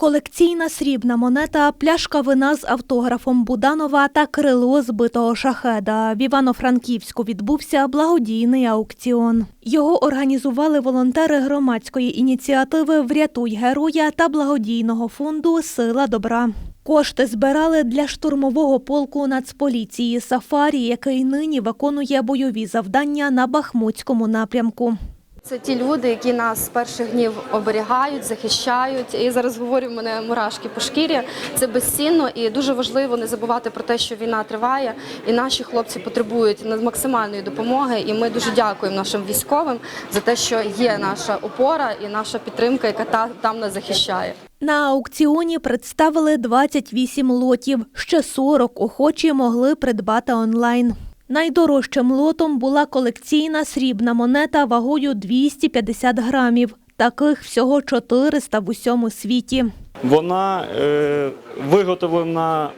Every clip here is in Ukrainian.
Колекційна срібна монета, пляшка вина з автографом Буданова та крило збитого шахеда. В Івано-Франківську відбувся благодійний аукціон. Його організували волонтери громадської ініціативи Врятуй героя та благодійного фонду Сила добра. Кошти збирали для штурмового полку Нацполіції Сафарі, який нині виконує бойові завдання на Бахмутському напрямку. Це ті люди, які нас з перших днів оберігають, захищають. І зараз говорю, мене мурашки по шкірі. Це безцінно і дуже важливо не забувати про те, що війна триває, і наші хлопці потребують максимальної допомоги. І ми дуже дякуємо нашим військовим за те, що є наша опора і наша підтримка, яка та- там нас захищає. На аукціоні представили 28 лотів. Ще 40 охочі могли придбати онлайн. Найдорожчим лотом була колекційна срібна монета вагою 250 грамів. Таких всього 400 в усьому світі. Вона е, виготовлена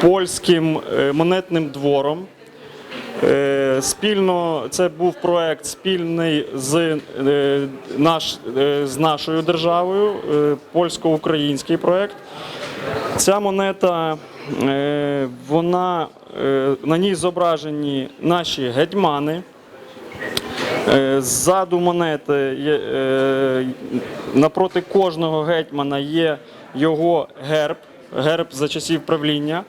польським е, монетним двором. Е, спільно це був проект спільний з, е, наш, е, з нашою державою, е, польсько-український проект. Ця монета, вона, е, на ній зображені наші гетьмани. Е, Ззаду монети е, напроти кожного гетьмана є його герб, герб за часів правління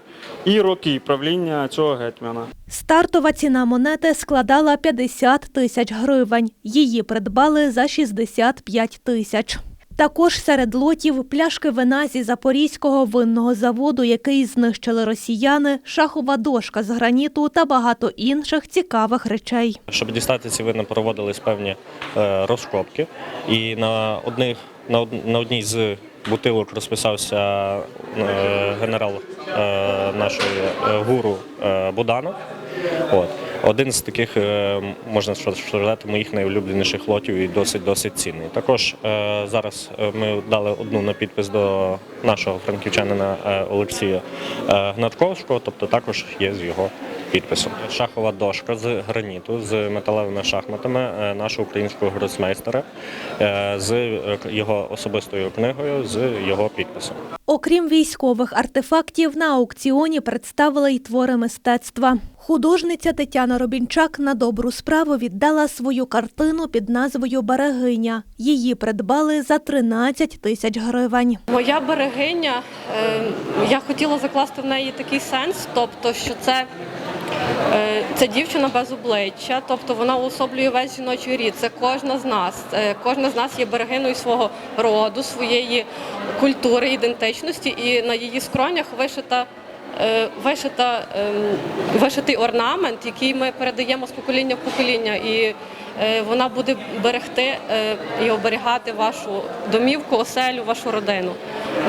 і роки правління цього гетьмана. Стартова ціна монети складала 50 тисяч гривень. Її придбали за 65 тисяч. Також серед лотів пляшки вина зі Запорізького винного заводу, який знищили росіяни, шахова дошка з граніту та багато інших цікавих речей. Щоб дістати ці вина, проводились певні е, розкопки. І на одних на, од- на одній з бутилок розписався е, генерал е, нашої гуру Буданов. Один з таких, е, можна сказати, моїх найулюбленіших лотів і досить досить цінний. Також е, зараз е, ми дали одну на підпис до нашого франківчанина Олексія Гнатковського, тобто також є з його підписом. Шахова дошка з граніту з металевими шахматами е, нашого українського гроцмейстера е, з е, його особистою книгою з його підписом. Окрім військових артефактів, на аукціоні представили й твори мистецтва. Художниця Тетяна Робінчак на добру справу віддала свою картину під назвою Берегиня. Її придбали за 13 тисяч гривень. Моя берегиня, я хотіла закласти в неї такий сенс, тобто, що це, це дівчина без обличчя, тобто вона уособлює весь жіночий рід. Це кожна з нас. Е, Кожна з нас є берегиною свого роду, своєї культури, ідентичності, і на її скронях вишита. е, Вишита, ем, вишитий орнамент, який ми передаємо з покоління в покоління, і е, вона буде берегти е, і оберігати вашу домівку, оселю, вашу родину.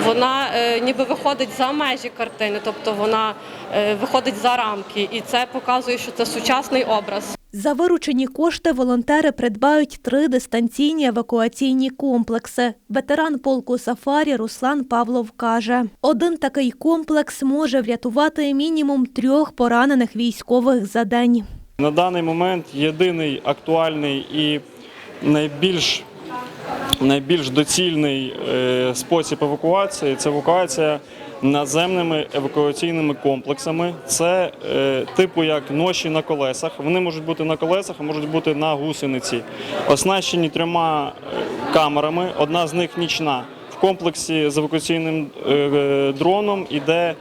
Вона е, ніби виходить за межі картини, тобто вона е, виходить за рамки, і це показує, що це сучасний образ. За виручені кошти волонтери придбають три дистанційні евакуаційні комплекси. Ветеран полку Сафарі Руслан Павлов каже, один такий комплекс може врятувати мінімум трьох поранених військових за день. На даний момент єдиний актуальний і найбільш, найбільш доцільний е, спосіб евакуації це евакуація наземними евакуаційними комплексами. Це е, типу як ноші на колесах. Вони можуть бути на колесах, а можуть бути на гусениці. Оснащені трьома е, камерами. Одна з них нічна. Комплексі з евакуаційним е, е, дроном іде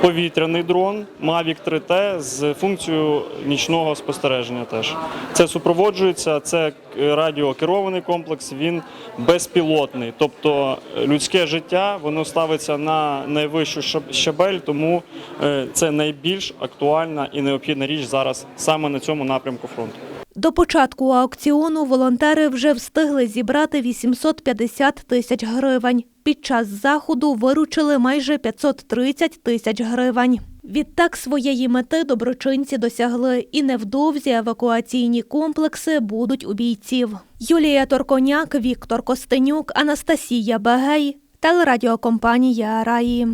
повітряний дрон Mavic 3T з функцією нічного спостереження. Теж це супроводжується. Це радіокерований комплекс. Він безпілотний, тобто людське життя воно ставиться на найвищу щабель, тому е, це найбільш актуальна і необхідна річ зараз саме на цьому напрямку фронту. До початку аукціону волонтери вже встигли зібрати 850 тисяч гривень. Під час заходу виручили майже 530 тисяч гривень. Відтак своєї мети доброчинці досягли, і невдовзі евакуаційні комплекси будуть у бійців. Юлія Торконяк, Віктор Костенюк, Анастасія Бегей, телерадіокомпанія Раї.